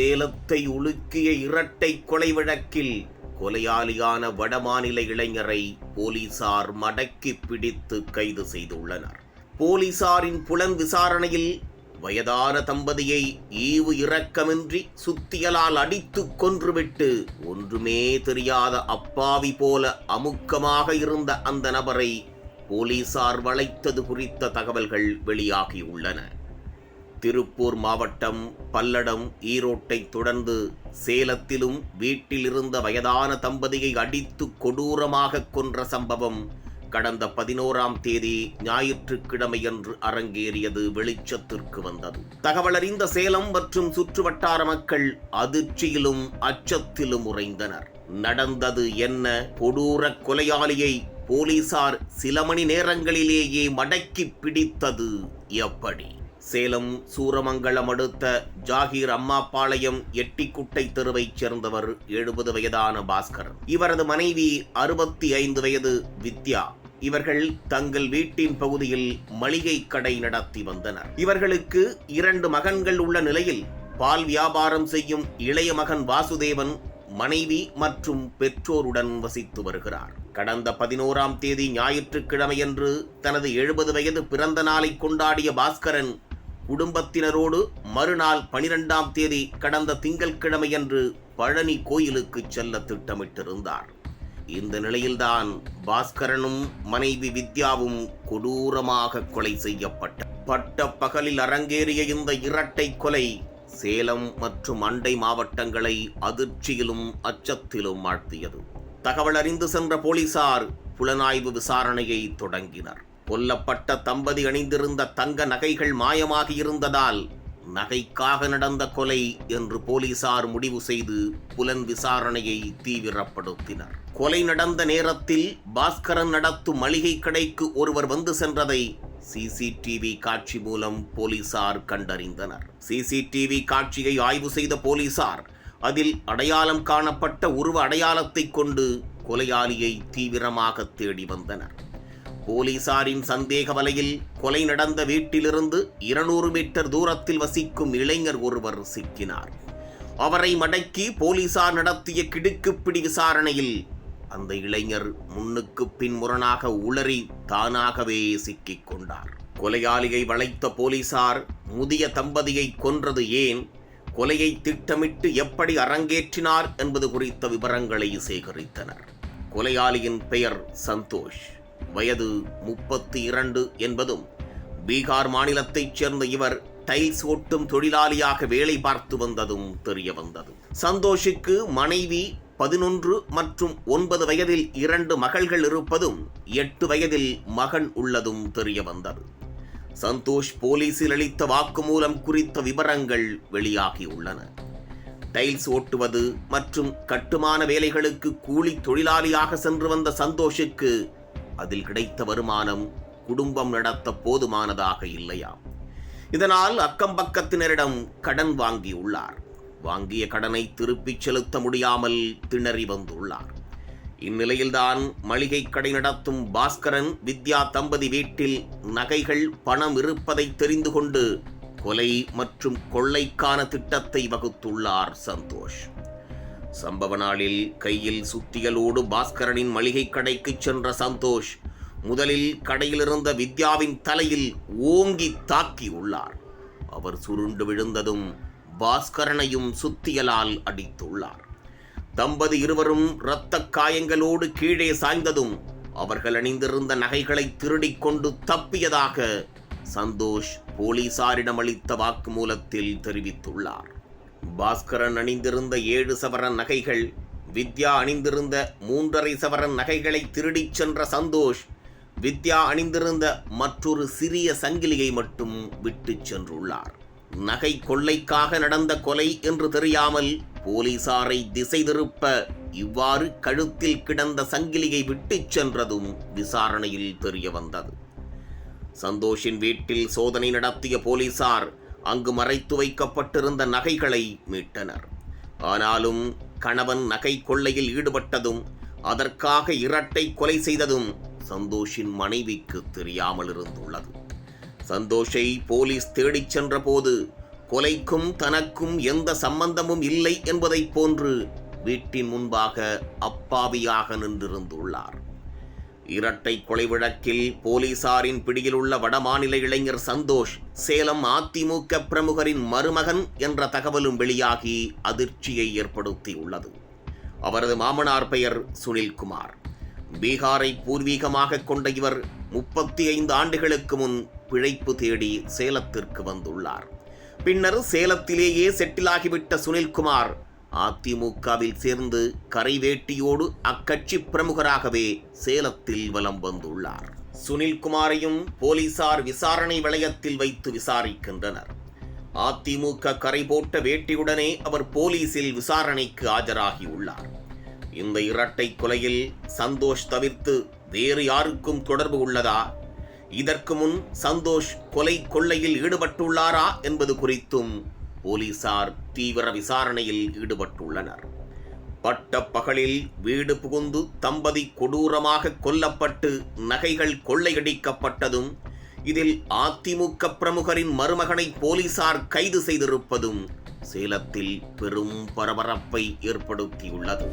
சேலத்தை உலுக்கிய இரட்டை கொலை வழக்கில் கொலையாளியான வடமாநில இளைஞரை போலீசார் மடக்கி பிடித்து கைது செய்துள்ளனர். போலீசாரின் புலன் விசாரணையில் வயதான தம்பதியை ஈவு இரக்கமின்றி சுத்தியலால் அடித்துக் கொன்றுவிட்டு ஒன்றுமே தெரியாத அப்பாவி போல அமுக்கமாக இருந்த அந்த நபரை போலீசார் வளைத்தது குறித்த தகவல்கள் வெளியாகியுள்ளன. திருப்பூர் மாவட்டம் பல்லடம் ஈரோட்டை தொடர்ந்து சேலத்திலும் வீட்டில் இருந்த வயதான தம்பதியை அடித்து கொடூரமாக கொன்ற சம்பவம் கடந்த பதினோராம் தேதி ஞாயிற்றுக்கிழமையன்று அரங்கேறியது வெளிச்சத்திற்கு வந்தது. தகவலறிந்த சேலம் மற்றும் சுற்றுவட்டார மக்கள் அதிர்ச்சியிலும் அச்சத்திலும் உறைந்தனர். நடந்தது என்ன? கொடூர கொலையாளியை போலீசார் சில மணி நேரங்களிலேயே மடக்கி பிடித்தது எப்படி? சேலம் சூரமங்கலம் அடுத்த ஜாகீர் அம்மாப்பாளையம் எட்டிக்குட்டை தெருவைச் சேர்ந்தவர் எழுபது வயதான பாஸ்கர். இவரது மனைவி அறுபத்தி ஐந்து வயது வித்யா. இவர்கள் தங்கள் வீட்டின் பகுதியில் மளிகை கடை நடத்தி வந்தனர். இவர்களுக்கு இரண்டு மகன்கள் உள்ள நிலையில் பால் வியாபாரம் செய்யும் இளைய மகன் வாசுதேவன் மனைவி மற்றும் பெற்றோருடன் வசித்து வருகிறார். கடந்த பதினோராம் தேதி ஞாயிற்றுக்கிழமையன்று தனது எழுபது வயது பிறந்த நாளை கொண்டாடிய பாஸ்கரன் குடும்பத்தினரோடு மறுநாள் பனிரெண்டாம் தேதி கடந்த திங்கட்கிழமையன்று பழனி கோயிலுக்கு செல்ல திட்டமிட்டிருந்தார். இந்த நிலையில்தான் பாஸ்கரனும் மனைவி வித்யாவும் கொடூரமாக கொலை செய்யப்பட்ட பட்ட பகலில் அரங்கேறிய இந்த இரட்டை கொலை சேலம் மற்றும் அண்டை மாவட்டங்களை அதிர்ச்சியிலும் அச்சத்திலும் ஆழ்த்தியது. தகவல் அறிந்து சென்ற போலீசார் புலனாய்வு விசாரணையை தொடங்கினர். கொல்லப்பட்ட தம்பதி அணிந்திருந்த தங்க நகைகள் மாயமாகி இருந்ததால் நகைக்காக நடந்த கொலை என்று போலீசார் முடிவு செய்து புலன் விசாரணையை தீவிரப்படுத்தினர். கொலை நடந்த நேரத்தில் பாஸ்கரன் நடத்தும் மளிகை கடைக்கு ஒருவர் வந்து சென்றதை சிசிடிவி காட்சி மூலம் போலீசார் கண்டறிந்தனர். சிசிடிவி காட்சியை ஆய்வு செய்த போலீசார் அதில் அடையாளம் காணப்பட்ட உருவ அடையாளத்தை கொண்டு கொலையாளியை தீவிரமாக தேடி வந்தனர். போலீசாரின் சந்தேக வலையில் கொலை நடந்த வீட்டிலிருந்து இருநூறு மீட்டர் தூரத்தில் வசிக்கும் இளைஞர் ஒருவர் சிக்கினார். அவரை மடக்கி போலீசார் நடத்திய கிடுக்குப்பிடி விசாரணையில் அந்த இளைஞர் முன்னுக்கு பின்முரணாக உளறி தானாகவே சிக்கிக் கொண்டார். கொலையாளியை வளைத்த போலீசார் முதிய தம்பதியை கொன்றது ஏன்? கொலையை திட்டமிட்டு எப்படி அரங்கேற்றினார் என்பது குறித்த விவரங்களை சேகரித்தனர். கொலையாளியின் பெயர் சந்தோஷ். வயது முப்பத்தி இரண்டு என்பதும் பீகார் மாநிலத்தைச் சேர்ந்த இவர் டைல்ஸ் ஒட்டும் தொழிலாளியாக வேலை பார்த்து வந்ததும் தெரிய வந்தது. சந்தோஷுக்கு மனைவி பதினொன்று மற்றும் ஒன்பது வயதில் இரண்டு மகள்கள் இருப்பதும் எட்டு வயதில் மகன் உள்ளதும் தெரிய வந்தது. சந்தோஷ் போலீசில் அளித்த வாக்குமூலம் குறித்த விவரங்கள் வெளியாகியுள்ளன டைல்ஸ் ஓட்டுவது மற்றும் கட்டுமான வேலைகளுக்கு கூலி தொழிலாளியாக சென்று வந்த சந்தோஷுக்கு அதில் கிடைத்த வருமானம் குடும்பம் நடத்த போதுமானதாக இல்லையாம். இதனால் அக்கம் பக்கத்தினரிடம் கடன் வாங்கியுள்ளார் வாங்கிய கடனை திருப்பிச் செலுத்த முடியாமல் திணறி வந்துள்ளார். இந்நிலையில்தான் மளிகை கடை நடத்தும் பாஸ்கரன் வித்யா தம்பதி வீட்டில் நகைகள் பணம் இருப்பதை தெரிந்து கொண்டு கொலை மற்றும் கொள்ளைக்கான திட்டத்தை வகுத்துள்ளார் சந்தோஷ். சம்பவ நாளில் கையில் சுத்தியலோடு பாஸ்கரனின் மளிகை கடைக்கு சென்ற சந்தோஷ் முதலில் கடையிலிருந்த வித்யாவின் தலையில் ஓங்கி தாக்கி உள்ளார். அவர் சுருண்டு விழுந்ததும் பாஸ்கரனையும் சுத்தியலால் அடித்துள்ளார். தம்பதி இருவரும் இரத்த காயங்களோடு கீழே சாய்ந்ததும் அவர்கள் அணிந்திருந்த நகைகளை திருடிக் கொண்டு தப்பியதாக சந்தோஷ் போலீசாரிடம் அளித்த வாக்குமூலத்தில் தெரிவித்துள்ளார். பாஸ்கரன் அணிந்திருந்த ஏழு சவரன் நகைகள் வித்யா அணிந்திருந்த மூன்றரை சவரன் நகைகளை திருடிச் சென்ற சந்தோஷ் வித்யா அணிந்திருந்த மற்றொரு சிறிய சங்கிலியை மட்டும் விட்டுச் சென்றுள்ளார். நகை கொள்ளைக்காக நடந்த கொலை என்று தெரியாமல் போலீசாரை திசை திருப்ப இவ்வாறு கழுத்தில் கிடந்த சங்கிலியை விட்டுச் சென்றதும் விசாரணையில் தெரிய வந்தது சந்தோஷின் வீட்டில் சோதனை நடத்திய போலீசார் அங்கு மறைத்து வைக்கப்பட்டிருந்த நகைகளை மீட்டனர். ஆனாலும் கணவன் நகை கொள்ளையில் ஈடுபட்டதும் அதற்காக இரட்டை கொலை செய்ததும் சந்தோஷின் மனைவிக்கு தெரியாமல் இருந்துள்ளது சந்தோஷை போலீஸ் தேடிச் சென்றபோது கொலைக்கும் தனக்கும் எந்த சம்பந்தமும் இல்லை என்பதைப் போன்று வீட்டின் முன்பாக அப்பாவியாக நின்றிருந்துள்ளார். இரட்டை கொலை வழக்கில் போலீசாரின் பிடியில் உள்ள வடமாநில இளைஞர் சந்தோஷ் சேலம் அதிமுக பிரமுகரின் மருமகன் என்ற தகவலும் வெளியாகி அதிர்ச்சியை ஏற்படுத்தியுள்ளது. அவரது மாமனார் பெயர் சுனில்குமார். பீகாரை பூர்வீகமாக கொண்ட இவர் முப்பத்தி ஐந்து ஆண்டுகளுக்கு முன் பிழைப்பு தேடி சேலத்திற்கு வந்துள்ளார். பின்னர் சேலத்திலேயே செட்டிலாகிவிட்ட சுனில்குமார் அதிமுகவில் சேர்ந்து கரைவேட்டியோடு அக்கட்சி பிரமுகராகவே சேலத்தில் வலம் வந்துள்ளார். சுனில்குமாரையும் போலீசார் விசாரணை வளையத்தில் வைத்து விசாரிக்கின்றனர். அதிமுக கரை போட்ட வேட்டியுடனே அவர் போலீசில் விசாரணைக்கு ஆஜராகியுள்ளார். இந்த இரட்டை கொலையில் சந்தோஷ் தவிர்த்து வேறு யாருக்கும் தொடர்பு உள்ளதா? இதற்கு முன் சந்தோஷ் கொலை கொள்ளையில் ஈடுபட்டுள்ளாரா என்பது குறித்தும் போலீசார் தீவிர விசாரணையில் ஈடுபட்டுள்ளனர். பட்ட பகலில் வீடு புகுந்து தம்பதி கொடூரமாக கொல்லப்பட்டு நகைகள் கொள்ளையடிக்கப்பட்டதும் இதில் அதிமுக பிரமுகரின் மருமகனை போலீசார் கைது செய்திருப்பதும் சேலத்தில் பெரும் பரபரப்பை ஏற்படுத்தியுள்ளது.